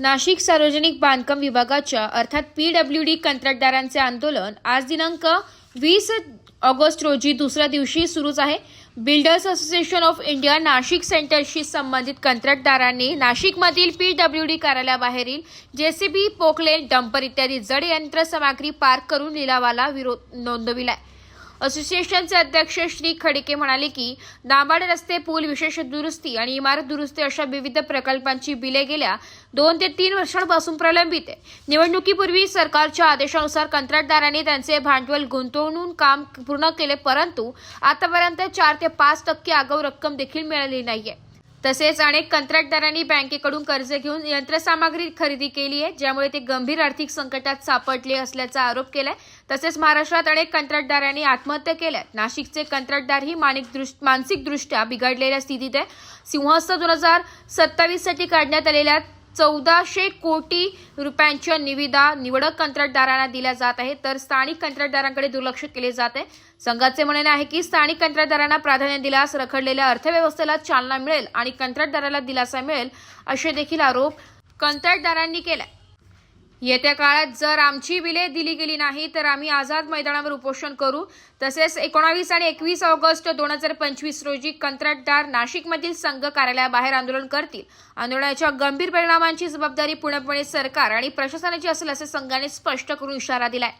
नाशिक सार्वजनिक बांधकाम विभागाच्या अर्थात पी डब्ल्यू डी कंत्राटदारांचे आंदोलन आज दिनांक वीस ऑगस्ट रोजी दुसऱ्या दिवशी सुरूच आहे. Builders association of India Nashik सेंटरशी संबंधित कंत्राटदारांनी नाशिकमधील पी डब्ल्यू डी कार्यालयाबाहेरील जेसीबी पोकलेन डंपर इत्यादी जड यंत्रसामग्री पार्क करून लिलावाला विरोध नोंदविला आहे असोसिएशनचे अध्यक्ष श्री खडके म्हणाले की नाबार्ड रस्ते पूल विशेष दुरुस्ती आणि इमारत दुरुस्ती अशा विविध प्रकल्पांची बिले गेल्या दोन ते तीन वर्षांपासून प्रलंबित आहे. निवडणुकीपूर्वी सरकारच्या आदेशानुसार कंत्राटदारांनी त्यांचे भांडवल गुंतवणून काम पूर्ण केले परंतु आतापर्यंत चार ते पाच टक्के आगाऊ रक्कम देखील मिळाली नाहीये. तसेच अनेक कंत्राटदारांनी बँकेकडून कर्ज घेऊन यंत्रसामग्री खरेदी केली आहे ज्यामुळे ते गंभीर आर्थिक संकटात सापडले असल्याचा आरोप केलाय. तसेच महाराष्ट्रात अनेक कंत्राटदारांनी आत्महत्या केल्या नाशिकचे कंत्राटदारही मानिक मानसिकदृष्ट्या बिघडलेल्या स्थितीत आहे सिंहस्थ दोन हजार सत्तावीससाठी काढण्यात आलेल्या चौदाशे कोटी रुपयांच्या निविदा निवडक कंत्राटदारांना दिल्या जात आहे तर स्थानिक कंत्राटदारांकडे दुर्लक्ष केले जात आहे. संघाचे म्हणणे आहे की स्थानिक कंत्राटदारांना प्राधान्य दिल्यास रखडलेल्या अर्थव्यवस्थेला चालना मिळेल आणि कंत्राटदाराला दिलासा मिळेल असे देखील आरोप कंत्राटदारांनी केलाय येत्या काळात जर आमची बिले दिली गेली नाही तर आम्ही आझाद मैदानावर उपोषण करू. तसेच एकोणावीस आणि एकवीस ऑगस्ट दोन हजार पंचवीस रोजी कंत्राटदार नाशिकमधील संघ कार्यालयाबाहेर आंदोलन करतील. आंदोलनाच्या गंभीर परिणामांची जबाबदारी पूर्णपणे सरकार आणि प्रशासनाची असेल असे संघाने स्पष्ट करून इशारा दिलाय.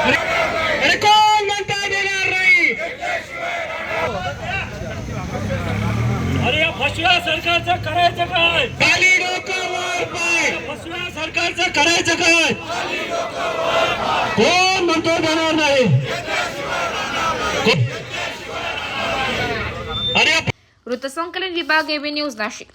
अरे- कोण म्हणता देणार नाही अरे या फसव्या सरकारचं करायचं काय? खाली डोकं वर पाय फसव्या सरकारचं करायचं काय? कोण म्हणतो देणार नाही अरे वृत्तसंकलन विभाग एबी न्यूज नाशिक.